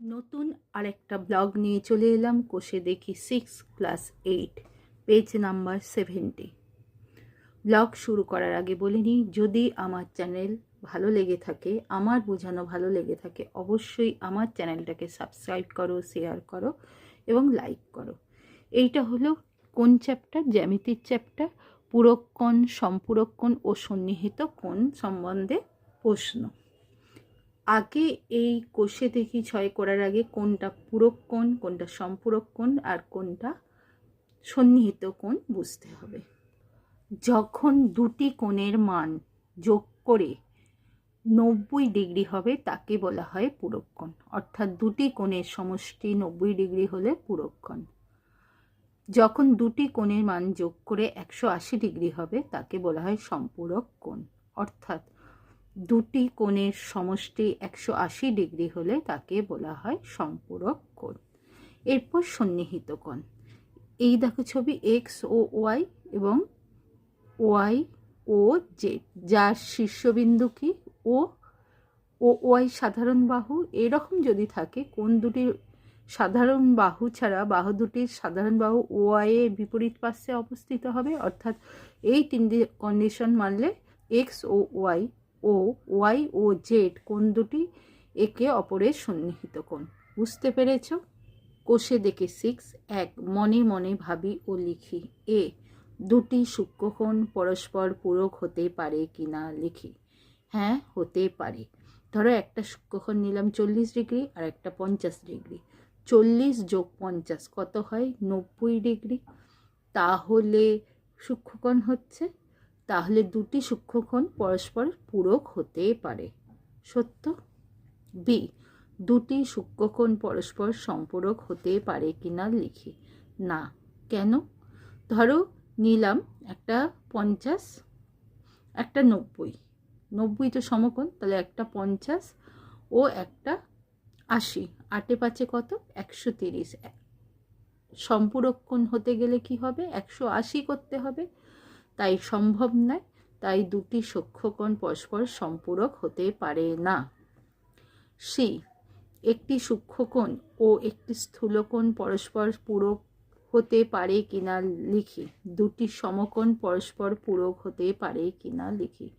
নতুন আরেকটা ব্লগ নিয়ে চলে এলাম। কোষে দেখি six class eight page number seventy blog শুরু করার আগে বলে নিই, যদি আমার চ্যানেল ভালো লেগে থাকে, আমার বোঝানো ভালো লেগে থাকে, অবশ্যই আমার চ্যানেলটাকে সাবস্ক্রাইব করো শেয়ার করো এবং লাইক করো। এইটা হলো কোন চ্যাপ্টার জ্যামিতির চ্যাপ্টার পুরক্ষণ সম্পূরক্ষণ ও সন্নিহিত কোণ সম্বন্ধে প্রশ্ন। আগে এই কোষে দেখি ছয় করার আগে কোনটা পূরক কোণ, কোনটা সম্পূরক কোণ আর কোনটা সন্নিহিত কোণ বুঝতে হবে। যখন দুটি কোণের মান যোগ করে নব্বই ডিগ্রি হবে তাকে বলা হয় পূরক কোণ। অর্থাৎ দুটি কোণের সমষ্টি নব্বই ডিগ্রি হলে পূরক কোণ। যখন দুটি কোণের মান যোগ করে একশো আশি ডিগ্রি হবে তাকে বলা হয় সম্পূরক কোণ। অর্থাৎ দুটি কোণের সমষ্টি একশো আশি ডিগ্রি হলে তাকে বলা হয় সম্পূরক কোণ। এরপর সন্নিহিত কোণ। এই দেখো ছবি এক্স ও ওয়াই এবং ওয়াই ও জেড যার শীর্ষবিন্দু কি? ও ও ওয়াই সাধারণ বাহু। এরকম যদি থাকে কোন দুটির সাধারণ বাহু ছাড়া বাহু দুটির সাধারণ বাহু ওয়াই এর বিপরীত পাশে অবস্থিত হবে। অর্থাৎ এই তিনটি কন্ডিশন মানলে এক্স ও ওয়াই ও ওয়াই ও জেড কোন দুটি? একে অপরের সন্নিহিত কোণ। বুঝতে পেরেছ? কোষে দেখে সিক্স, এক, মনে মনে ভাবি ও লিখি। এ, দুটি সূক্ষ্মকোণ পরস্পর পূরক হতে পারে কি না লিখি। হ্যাঁ হতে পারে। ধরো একটা সূক্ষ্মকোণ নিলাম চল্লিশ ডিগ্রি আর একটা পঞ্চাশ ডিগ্রি। চল্লিশ যোগ পঞ্চাশ কত হয়? নব্বই ডিগ্রি। তাহলে সূক্ষ্মকোণ হচ্ছে তাহলে দুটি সূক্ষ্মকোণ পরস্পর পূরক হতে পারে। সত্য? বি, দুটি সূক্ষ্মকোণ পরস্পর সম্পূরক হতে পারে কিনা লিখি। না, কেন? ধরো নিলাম একটা পঞ্চাশ, একটা নব্বই। নব্বই তো সমকোণ, তাহলে একটা পঞ্চাশ ও একটা আশি। আটে পাঁচে কত? একশো তিরিশ। সম্পূরক কোণ হতে গেলে কি হবে? একশো আশি করতে হবে। তাই সম্ভব নয়, তাই দুটি সূক্ষ্মকোণ পরস্পর সম্পূরক হতে পারে না। সি একটি সূক্ষ্মকোণ ও একটি স্থূলকোণ পরস্পর পূরক হতে পারে কিনা লিখি। দুটি সমকোণ পরস্পর পূরক হতে পারে কিনা লিখি।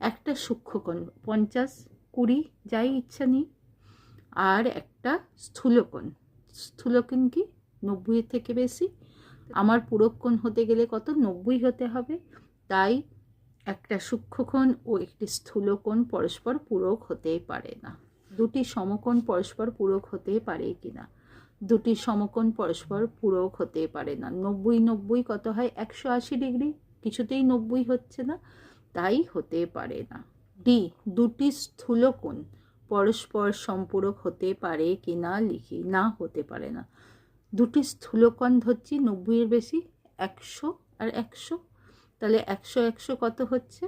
একটা সূক্ষ্মকোণ, পঞ্চাশ, কুড়ি, যাই ইচ্ছা নিই। আর একটা স্থূলকোণ। স্থূলকোণ কি? নব্বইয়ের থেকে বেশি। আমার পুরক্ষণ হতে গেলে কত? নব্বই হতে হবে। তাই একটা সূক্ষ্মকোণ ও একটি স্থূলকোণ পরস্পর পূরক হতেই পারে না। দুটি সমকোণ পরস্পর পূরক হতে পারে কি না? দুটি সমকোণ পরস্পর পূরক হতে পারে না। নব্বই নব্বই কত হয়? একশো আশি ডিগ্রি। কিছুতেই নব্বই হচ্ছে না, তাই হতে পারে না। ডি, দুটি স্থূলকোণ পরস্পর সম্পূরক হতে পারে কি না? লিখি, না হতে পারে না। দুটি স্থূলকোণ ধরছি নব্বইয়ের বেশি, একশো আর একশো। তাহলে একশো একশো কত হচ্ছে?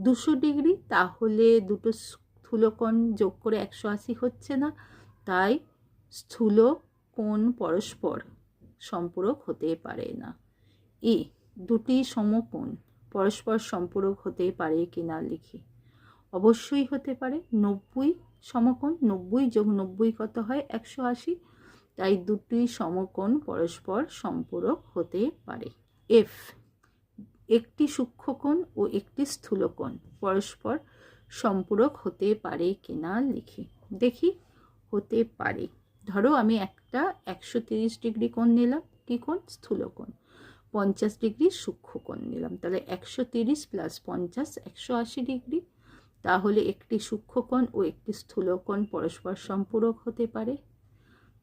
দুশো ডিগ্রি, তাহলে দুটো স্থূলকোণ যোগ করে একশো আশি হচ্ছে না। তাই স্থূল কোণ পরস্পর সম্পূরক হতে পারে না। ই দুটি সমকোণ পরস্পর সম্পূরক হতে পারে কি না লিখি। অবশ্যই হতে পারে। নব্বই সমকোণ, নব্বই যোগ নব্বই কত হয়? একশো আশি। তাই দুটি সমকোণ পরস্পর সম্পূরক হতে পারে। এফ একটি সূক্ষ্মকোণ ও একটি স্থূলকোণ পরস্পর সম্পূরক হতে পারে কিনা লিখি। দেখি, হতে পারে। ধরো আমি একটা একশো তিরিশ ডিগ্রি কোণ নিলাম, কী কোণ? স্থূলকোণ। পঞ্চাশ ডিগ্রি সূক্ষ্মকোণ নিলাম, তাহলে একশো তিরিশ প্লাস পঞ্চাশ, একশো আশি ডিগ্রি। তাহলে একটি সূক্ষ্মকোণ ও একটি স্থূলকোণ পরস্পর সম্পূরক হতে পারে।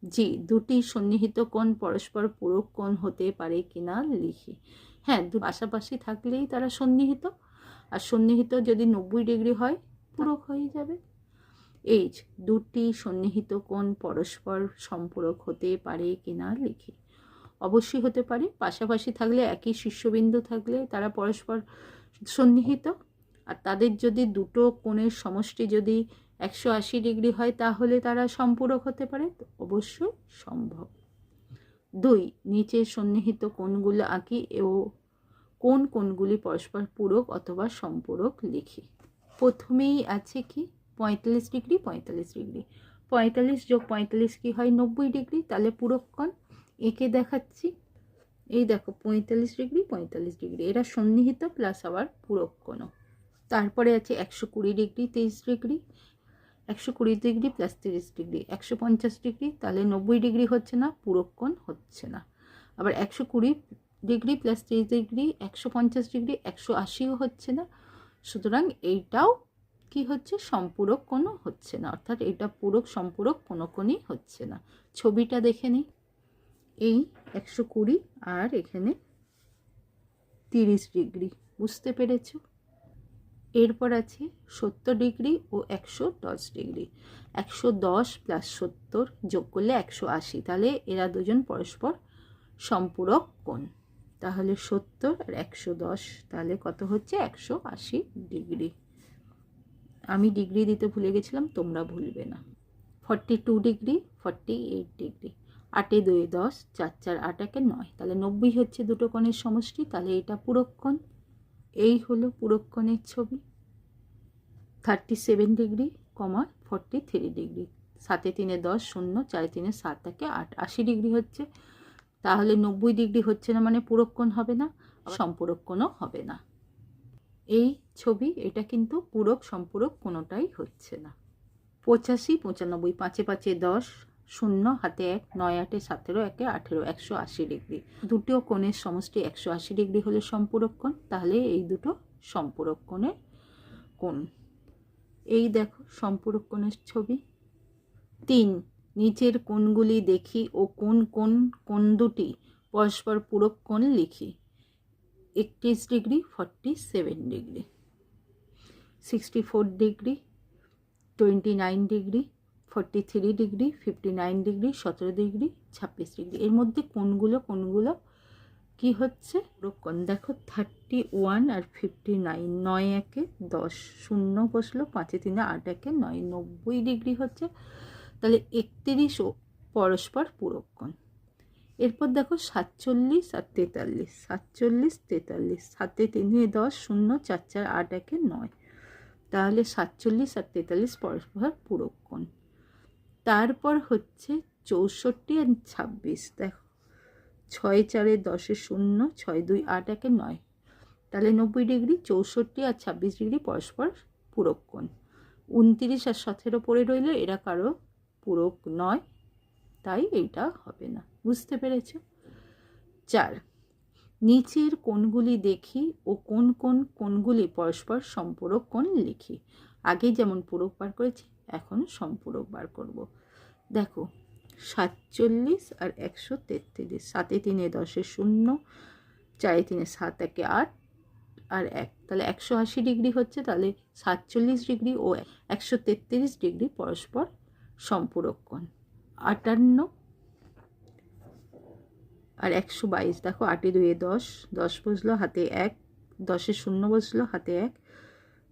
জি, দুটি সন্নিহিত কোণ পরস্পর পূরক কোণ হতে পারে কিনা লিখি। হ্যাঁ দু পাশাপাশি থাকলেই তারা সন্নিহিত। আর সন্নিহিত যদি নব্বই ডিগ্রি হয়, পূরক হয়ে যাবে। এইচ, দুটি সন্নিহিত কোণ পরস্পর সম্পূরক হতে পারে কিনা লিখি। অবশ্যই হতে পারে। পাশাপাশি থাকলে একই শীর্ষবিন্দু থাকলে তারা পরস্পর সন্নিহিত। আর তাদের যদি দুটো কোণের সমষ্টি যদি একশো আশি ডিগ্রি হয়, তাহলে তারা সম্পূরক হতে পারে? অবশ্যই সম্ভব। দুই নিচের সন্নিহিত কোণগুলো আঁকি ও কোন কোণগুলি পরস্পর পূরক অথবা সম্পূরক লিখি। প্রথমেই আছে কি? পঁয়তাল্লিশ ডিগ্রি পঁয়তাল্লিশ ডিগ্রি। পঁয়তাল্লিশ যোগ পঁয়তাল্লিশ কি হয়? নব্বই ডিগ্রি। তাহলে পুরক্ষণ এঁকে দেখাচ্ছি। এই দেখো, পঁয়তাল্লিশ ডিগ্রি পঁয়তাল্লিশ ডিগ্রি। এরা সন্নিহিত প্লাস আবার পুরক্ষণও তারপরে আছে একশো কুড়ি ডিগ্রি, তেইশ ডিগ্রি। একশো কুড়ি ডিগ্রি প্লাস তিরিশ ডিগ্রি। একশো পঞ্চাশ ডিগ্রি, তাহলে নব্বই ডিগ্রি হচ্ছে না, পুরক্ষণ হচ্ছে না। আবার একশো কুড়ি ডিগ্রি প্লাস তিরিশ ডিগ্রি, একশো পঞ্চাশ ডিগ্রি, একশো আশিও হচ্ছে না। সুতরাং এইটাও কি হচ্ছে? সম্পূরক কোনো হচ্ছে না। অর্থাৎ এটা পূরক সম্পূরক কোনো কোনই হচ্ছে না। ছবিটা দেখে নিই। এই একশো কুড়ি আর এখানে তিরিশ ডিগ্রি। বুঝতে পেরেছ? এরপর আছে সত্তর ডিগ্রি ও একশো দশ ডিগ্রি। একশো দশ প্লাস সত্তর যোগ করলে একশো আশি। তাহলে এরা দুজন পরস্পর সম্পূরক কোণ। তাহলে সত্তর আর একশো দশ, তাহলে কত হচ্ছে? একশো আশি ডিগ্রি। আমি ডিগ্রি দিতে ভুলে গেছিলাম, তোমরা ভুলবে না। Forty two degree forty eight degree. আটে দুই দশ, চার চার আট একে নয়। তাহলে নব্বই হচ্ছে দুটো কোণের সমষ্টি, তাহলে এটা পুরক্ষণ এই হলো পুরক্ষণের ছবি। Thirty seven degree comma forty three degree সাতে তিনে দশ শূন্য চারে তিনে সাত থেকে আট। আশি ডিগ্রি হচ্ছে। তাহলে নব্বই ডিগ্রি হচ্ছে না মানে পুরক্ষণ হবে না সম্পূরক্ষণও হবে না। এই ছবি এটা কিন্তু পূরক সম্পূরক কোনোটাই হচ্ছে না। পঁচাশি পঁচানব্বই পাঁচে পাঁচে দশ শূন্য হাতে এক, নয় আটে সতেরো, একে আঠেরো, একশো আশি ডিগ্রি। দুটো কোণের সমষ্টি একশো আশি ডিগ্রি হলে সম্পূরক কোণ, তাহলে এই দুটো সম্পূরক কোণের কোণ। এই দেখো সম্পূরক কোণের ছবি। তিন, নিচের কোণগুলি দেখি ও কোন কোন কোন দুটি পরস্পর পূরক কোণ লিখি। একত্রিশ degree forty seven degree. Sixty four degree twenty nine degree forty three degree fifty nine degree সতেরো ডিগ্রি ছাব্বিশ ডিগ্রি এর মধ্যে কোনগুলো কোনগুলো? কি হচ্ছে? কোন, দেখো থার্টি ওয়ান আর ফিফটি নাইন নয় একে দশ, শূন্য বসল, পাঁচে তিনে, আট একে নয়, নব্বই ডিগ্রি হচ্ছে। তাহলে একত্রিশ ও পরস্পর পুরক্ষণ এরপর দেখো, সাতচল্লিশ আর তেতাল্লিশ, সাতচল্লিশ, তেতাল্লিশ, সাতে তিনে দশ, শূন্য, চার চার, আট একে নয়। তাহলে সাতচল্লিশ আর তেতাল্লিশ পরস্পর পুরক্ষণ তারপর হচ্ছে চৌষট্টি আর ছাব্বিশ, দেখো। ছয় চারে দশে শূন্য, ছয় দুই আট একে নয়। তাহলে নব্বই ডিগ্রি, চৌষট্টি আর ছাব্বিশ ডিগ্রি পরস্পর পূরক উনতিরিশ আর সতেরো পড়ে রইলে, এরা কারও পূরক নয়, তাই এইটা হবে না। বুঝতে পেরেছ? চার, নিচের কোনগুলি দেখি ও কোন কোন কোনগুলি পরস্পর সম্পূরক কোণ লিখি। আগে যেমন পূরক বার করেছি, এখন সম্পূরক বার করব। দেখো, সাতচল্লিশ আর একশো তেত্রিশ। সাতে তিনে দশে শূন্য, চারে তিনে সাত, একে আট। আর এক, তাহলে একশো আশি ডিগ্রি হচ্ছে, তাহলে সাতচল্লিশ ডিগ্রি ও একশো তেত্রিশ ডিগ্রি পরস্পর সম্পূরক কোণ আটান্ন আর একশো বাইশ, দেখো, আটে দুয়ে দশ দশ বসল, হাতে এক, দশে শূন্য বসল, হাতে এক,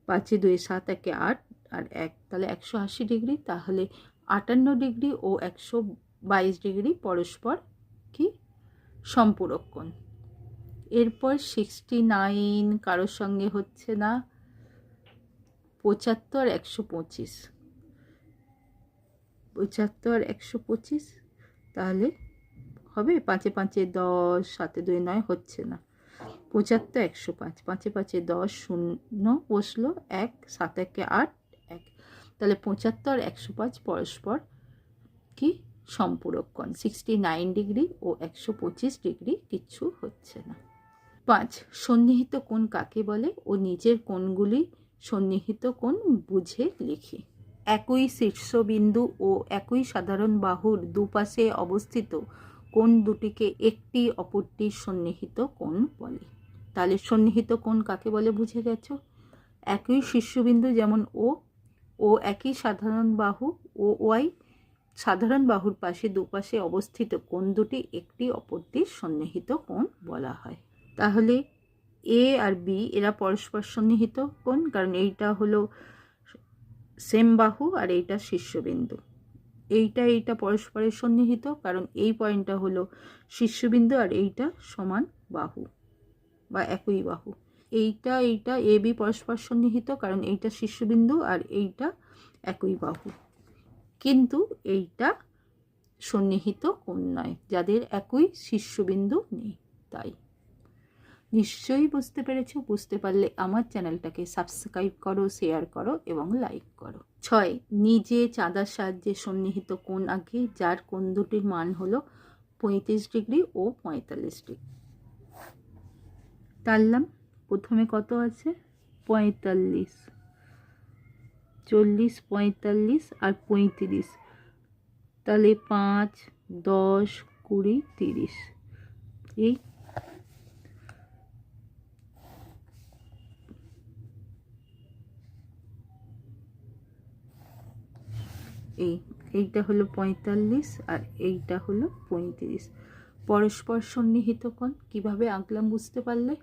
পাঁচে দুয়ে সাত, একে আট, আর এক, তাহলে একশো আশি ডিগ্রি, তাহলে আটান্ন ডিগ্রি ও একশো বাইশ ডিগ্রি পরস্পর কি সম্পূরক কোণ এরপর সিক্সটি নাইন কারোর সঙ্গে হচ্ছে না, পঁচাত্তর একশো পঁচিশ। পঁচাত্তর একশো পঁচিশ, তাহলে হবে পাঁচে পাঁচে দশ, সাতে দুই নয় হচ্ছে না। পঁচাত্তর একশো পাঁচ, পাঁচে পাঁচে দশ শূন্য বসল এক, সাত একে আট তাহলে পঁচাত্তর, একশো পাঁচ পরস্পর কি? সম্পূরক কোণ সিক্সটি নাইন ডিগ্রি ও একশো পঁচিশ ডিগ্রি কিচ্ছু হচ্ছে না। পাঁচ, সন্নিহিত কোণ কাকে বলে? ও নিজের কোণগুলি সন্নিহিত কোণ বুঝে লিখি। একই শীর্ষবিন্দু ও একই সাধারণ বাহুর দুপাশে অবস্থিত কোণ দুটিকে একটি অপরটির সন্নিহিত কোণ বলে। তাহলে সন্নিহিত কোণ কাকে বলে বুঝে গেছো? একই শীর্ষবিন্দু যেমন ও ও একই সাধারণ বাহু, ও ওয়াই সাধারণ বাহুর পাশে দুপাশে অবস্থিত কোণ দুটি একটি অপরটির সন্নিহিত কোণ বলা হয়। তাহলে এ আর বি এরা পরস্পর সন্নিহিত কোণ, কারণ এইটা হলো সেম বাহু আর এইটা শীর্ষবিন্দু। এইটা এইটা পরস্পরের সন্নিহিত, কারণ এই পয়েন্টটা হলো শীর্ষবিন্দু আর এইটা সমান বাহু বা একই বাহু। এইটা এইটা, এ, বি, পরস্পর সন্নিহিত, কারণ এইটা শীর্ষবিন্দু আর এইটা একই বাহু। কিন্তু এইটা সন্নিহিত কোণ নয় যাদের একই শীর্ষবিন্দু নেই, তাই। নিশ্চয়ই বুঝতে পেরেছ? বুঝতে পারলে আমার চ্যানেলটাকে সাবস্ক্রাইব করো, শেয়ার করো এবং লাইক করো। ছয়, নিজে চাঁদার সাহায্যে সন্নিহিত কোণ আঁকি যার কোণ দুটির মান হলো পঁয়ত্রিশ ডিগ্রি ও পঁয়তাল্লিশ ডিগ্রি। টানলাম। প্রথমে কত আছে? পঁয়তাল্লিশ। চল্লিশ, পঁয়তাল্লিশ আর পঁয়ত্রিশ। তাহলে পাঁচ, দশ, কুড়ি, তিরিশ। এই এই, এইটা হলো পঁয়তাল্লিশ আর এইটা হলো পঁয়ত্রিশ। পরস্পর সন্নিহিত কোণ। কীভাবে আঁকলাম বুঝতে পারলে?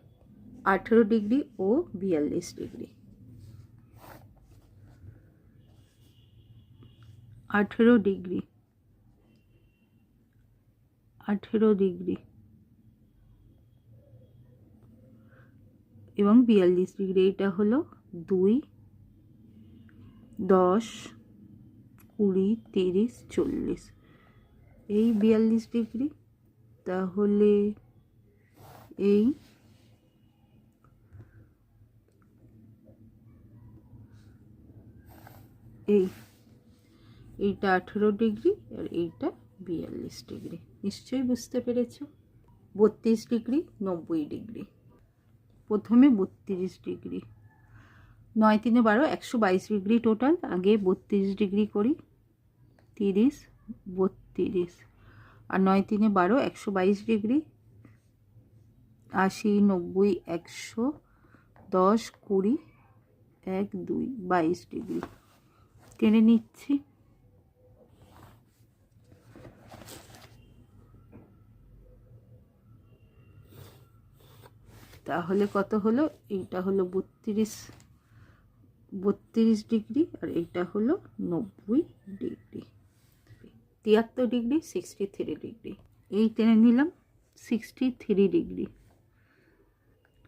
আঠেরো ডিগ্রি ও বিয়াল্লিশ ডিগ্রি। আঠেরো ডিগ্রি। আঠেরো ডিগ্রি। এবং বিয়াল্লিশ ডিগ্রি, এটা হলো দুই, দশ, কুড়ি, তিরিশ, চল্লিশ। এই বিয়াল্লিশ ডিগ্রি, তাহলে এই এই, এইটা আঠেরো ডিগ্রি আর এইটা বিয়াল্লিশ ডিগ্রি। নিশ্চয়ই বুঝতে পেরেছ? বত্রিশ ডিগ্রি, নব্বই ডিগ্রি। প্রথমে বত্রিশ ডিগ্রি। নয় তিনে বারো, একশো বাইশ ডিগ্রি টোটাল। আগে বত্রিশ ডিগ্রি করি, তিরিশ, বত্রিশ। আর নয় তিনে বারো, একশো বাইশ ডিগ্রি। আশি, নব্বই, একশো দশ, কুড়ি, এক, দুই, বাইশ ডিগ্রি। টেনে নিচ্ছি। তাহলে কত হলো? এইটা হলো বত্রিশ বত্রিশ ডিগ্রি আর এইটা হলো নব্বই ডিগ্রি। তিয়াত্তর ডিগ্রি সিক্সটি থ্রি ডিগ্রি। এই টেনে নিলাম সিক্সটি থ্রি ডিগ্রি।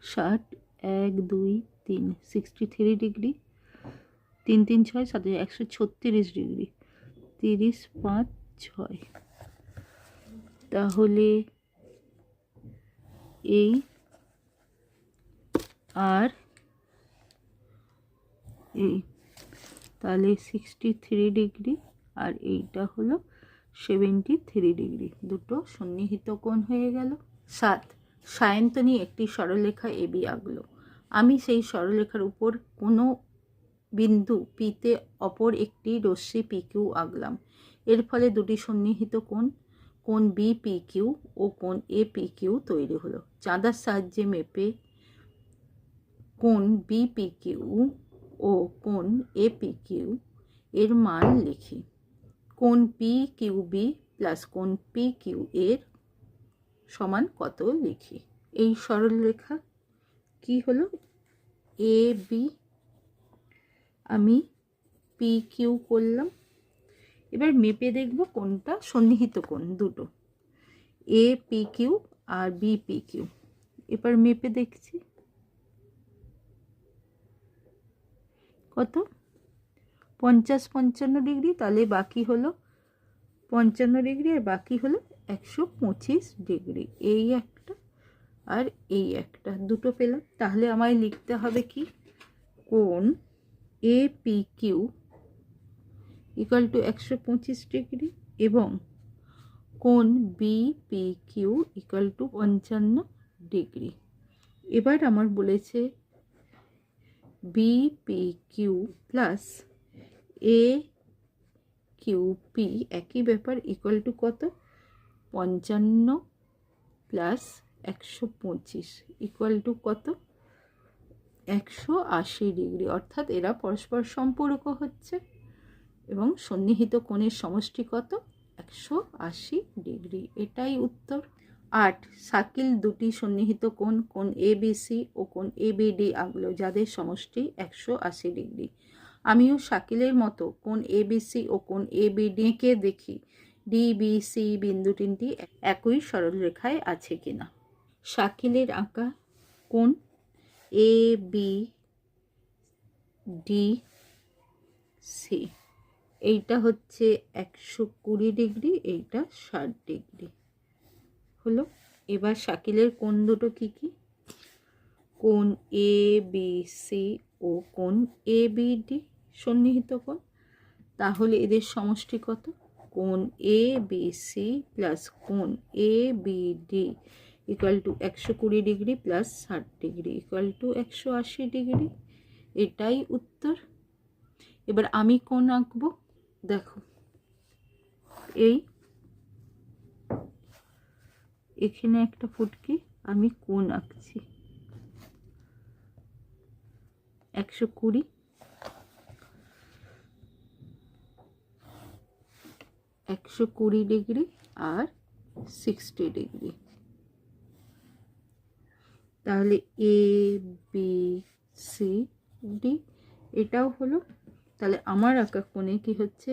ষাট, এক, দুই, তিন সিক্সটি থ্রি ডিগ্রি। তিন তিন, ছয়, সাত একশো ছত্রিশ ডিগ্রি। তিরিশ, পাঁচ, ছয়। তাহলে এই আর এই, তাহলে সিক্সটি থ্রি ডিগ্রি আর এইটা হলো সেভেন্টি থ্রি ডিগ্রি। দুটো সন্নিহিত কোণ হয়ে গেল। সাত, সায়ন্তনী একটি সরলরেখা এবি আঁকলো। আমি সেই সরলরেখার উপর কোনো বিন্দু পিতে অপর একটি রশ্মি পি কিউ আঁকলাম। এর ফলে দুটি সন্নিহিত কোণ কোণ বি পি কিউ ও কোণ এ পি কিউ তৈরি হলো। চাঁদার সাহায্যে মেপে কোণ বি পি কিউ ও কোণ এ পি কিউ এর মান লিখি। কোণ পি কিউ বি প্লাস কোণ পি কিউ এর সমান কত লিখি? এই সরলরেখা কি হলো? এ বি আমি পি কিউ করলাম। এবার মেপে দেখব কোনটা সন্নিহিত কোণ, দুটো। এ পি কিউ আর বি পি কিউ এবার মেপে দেখছি। কত? পঞ্চাশ পঞ্চান্ন ডিগ্রি, তাহলে বাকি হলো পঞ্চান্ন ডিগ্রি আর বাকি হলো একশো পঁচিশ ডিগ্রি। এই একটা আর এই একটা, দুটো পেলাম। তাহলে আমায় লিখতে হবে কি? কোন A P Q equal to একশো পঁচিশ ডিগ্রি এবং কোন B P Q equal to পঞ্চান্ন ডিগ্রি এবার আমার বলেছে B Q plus A Q P একই ব্যাপার ইকুয়াল টু কত? পঞ্চান্ন প্লাস একশো পঁচিশ ইকুয়াল টু কত? একশো আশি ডিগ্রি। অর্থাৎ এরা পরস্পর সম্পর্ক হচ্ছে এবং সন্নিহিত কোণের সমষ্টি কত? একশো আশি ডিগ্রি। এটাই উত্তর। আট সাকিল দুটি সন্নিহিত কোণ কোণ এ ও কোণ এ বিডি আঁকলো, যাদের সমষ্টি একশো আশি ডিগ্রি। আমিও শাকিলের মতো কোন এবিসি ও কোন এ বিডিকে দেখি। ডিবিসি বিন্দু তিনটি একই সরলরেখায় আছে কিনা? শাকিলের আঁকা কোন এ বি ডি সি এইটা হচ্ছে একশো কুড়ি ডিগ্রি, এইটা ষাট ডিগ্রি। হলো, এবার শাকিলের কোণ দুটো কী কী? কোণ এ বি সি ও কোণ এ বি ডি সন্নিহিত কোণ। তাহলে এদের সমষ্টি কত? কোণ এ বি সি প্লাস কোণ A B D equal to একশো কুড়ি ডিগ্রি প্লাস ষাট ডিগ্রি ইকুয়াল টু একশো আশি ডিগ্রি এটাই উত্তর। এবার আমি কোন আঁকবো? দেখো, এই, এখানে একটা ফুটকি, আমি কোন আঁকছি? একশো কুড়ি। একশো কুড়ি ডিগ্রি আর সিক্সটি ডিগ্রি তাহলে এ বি সি ডি এটাও হলো, তাহলে আমার আঁকা কোণে কি হচ্ছে?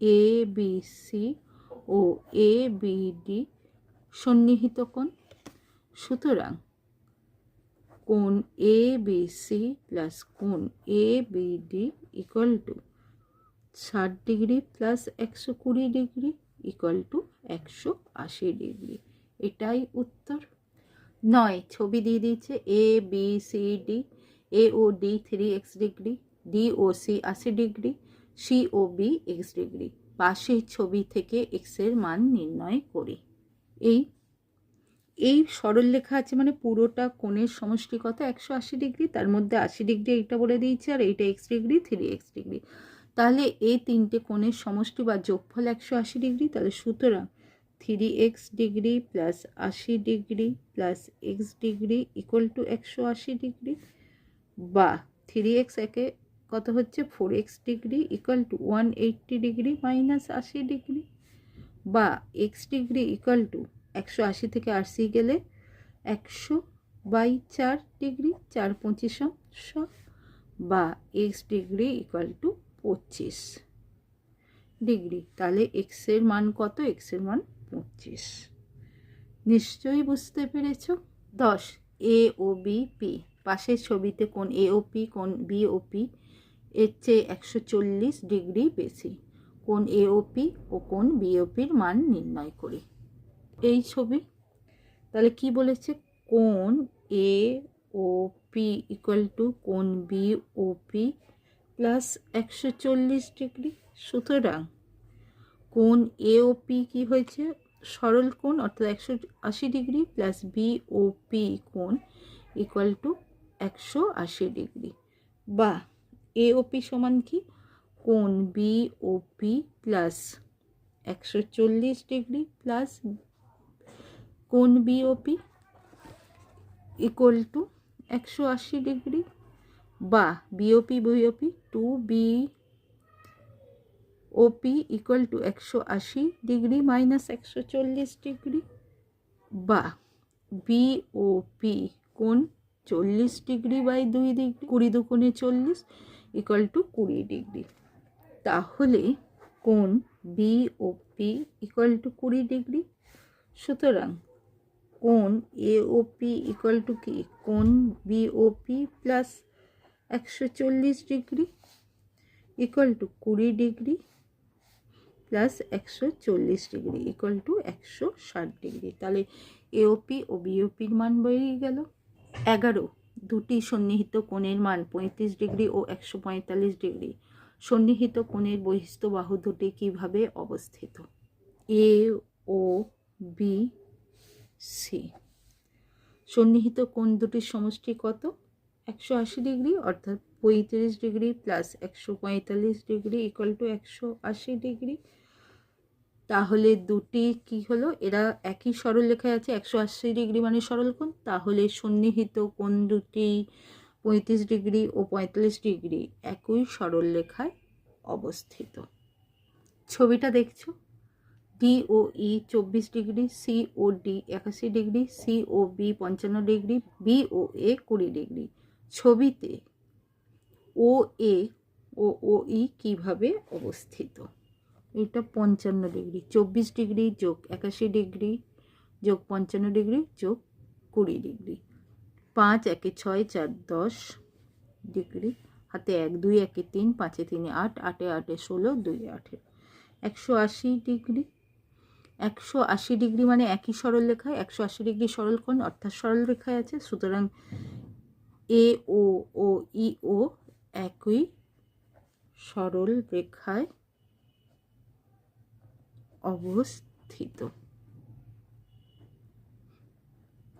এ বি সি ও এ বি ডি সন্নিহিত কোণ। সুতরাং কোণ এ বি সি প্লাস কোণ A B D equal to ষাট ডিগ্রি প্লাস একশো কুড়ি ডিগ্রি ইকুয়াল টু একশো আশি ডিগ্রি। এটাই উত্তর। নয়, ছবি দিয়ে দিয়েছে A B C D A O D three X degree D O C আশি degree C O B X degree পাশের ছবি থেকে এক্সের মান নির্ণয় করি। এই এই সরল লেখা আছে মানে পুরোটা কোণের সমষ্টি কত একশো আশি ডিগ্রি তার মধ্যে আশি ডিগ্রি এইটা বলে দিয়েছে আর এইটা X degree three X degree তাহলে এই তিনটে কোণের সমষ্টি বা যোগফল একশো আশি ডিগ্রি তাহলে সুতরাং থ্রি এক্স ডিগ্রি প্লাস আশি degree plus X degree equal to একশো আশি ডিগ্রি বা থ্রি এক্স একে কত হচ্ছে? Four X degree equal to one eighty degree minus আশি ডিগ্রি বা এক্স ডিগ্রি ইকুয়াল টু একশো আশি থেকে আশি গেলে একশো বাই চার ডিগ্রি চার পঁচিশ বা এক্স ডিগ্রি ইকুয়াল টু পঁচিশ ডিগ্রি তাহলে এক্সের মান কত? এক্সের মান পঁচিশ। নিশ্চয়ই বুঝতে পেরেছ? দশ এ ও বি পি পাশের ছবিতে কোন এ ও পি কোন বি ও পি এর চেয়ে একশো চল্লিশ ডিগ্রি বেশি। কোন এ ও পি ও কোন বিওপির মান নির্ণয় করি। এই ছবি। তাহলে কি বলেছে? কোন A O P equal to কোন বি ও পি প্লাস একশো চল্লিশ ডিগ্রি? সুতরাং কোন এওপি কী হয়েছে? সরল কোণ অর্থাৎ একশো আশি degree plus B O P কোণ ইকুয়াল টু একশো আশি ডিগ্রি। বা এ ও পি সমান কি? কোণ বি ও পি প্লাস একশো চল্লিশ ডিগ্রি প্লাস কোণ B O P equal to একশো আশি ডিগ্রি বা B O P B O P to B O P equal to একশো আশি ডিগ্রি মাইনাস একশো চল্লিশ ডিগ্রি বা বিওপি কোন চল্লিশ ডিগ্রি বাই দুই ডিগ্রি কুড়ি দুকোণে চল্লিশ ইকুয়াল টু কুড়ি ডিগ্রি তাহলে কোন B O P equal to কুড়ি ডিগ্রি সুতরাং কোন এওপি ইকুয়াল টু কি? কোন বিওপি প্লাস একশো চল্লিশ ডিগ্রি ইকুয়াল টু কুড়ি ডিগ্রি প্লাস একশো চল্লিশ ডিগ্রি ইকুয়াল টু একশো ষাট ডিগ্রি। তাহলে এওপি ও বিওপির মান বেরিয়ে গেল। এগারো, দুটি সন্নিহিত কোণের মান পঁয়ত্রিশ ডিগ্রি ও একশো পঁয়তাল্লিশ ডিগ্রি। সন্নিহিত কোণের বহিস্থ বাহু দুটি কীভাবে অবস্থিত? এ ও বি সি সন্নিহিত কোণ দুটির সমষ্টি কত? একশো আশি ডিগ্রি, অর্থাৎ পঁয়ত্রিশ ডিগ্রি প্লাস একশো পঁয়তাল্লিশ ডিগ্রি ইকুয়াল টু একশো আশি ডিগ্রি। তাহলে দুটি কি হলো? এরা একই সরল লেখায় আছে, একশো আশি ডিগ্রি মানে সরল কোণ। তাহলে সন্নিহিত কোণ দুটি পঁয়ত্রিশ ডিগ্রি ও পঁয়তাল্লিশ ডিগ্রি একই সরল লেখায় অবস্থিত। ছবিটা দেখছ? ডি ও ই চব্বিশ ডিগ্রি সি ও ডি একাশি ডিগ্রি সি ও বি পঞ্চান্ন ডিগ্রি বি ও এ কুড়ি ডিগ্রি। ছবিতে ও এ ও ও ই কীভাবে অবস্থিত? এটা পঞ্চান্ন ডিগ্রি, চব্বিশ ডিগ্রি যোগ একাশি ডিগ্রি, যোগ পঞ্চান্ন ডিগ্রি, যোগ কুড়ি ডিগ্রি। পাঁচ একে ছয়, চার, দশ ডিগ্রি। হাতে এক, দুই, একে তিন, পাঁচে তিনে, আট, আটে আটে ষোলো, দুই আঠেরো একশো আশি ডিগ্রি। একশো আশি ডিগ্রি মানে একই সরল রেখায় একশো আশি ডিগ্রি সরল কোণ অর্থাৎ সরল রেখায় আছে। সুতরাং এ, ও ও, ই, ও একই সরল রেখায় অবস্থিত।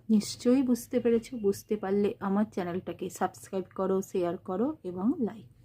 নিশ্চয়ই বুঝতে পেরেছ বুঝতে পারলে আমার চ্যানেলটাকে সাবস্ক্রাইব করো শেয়ার করো এবং লাইক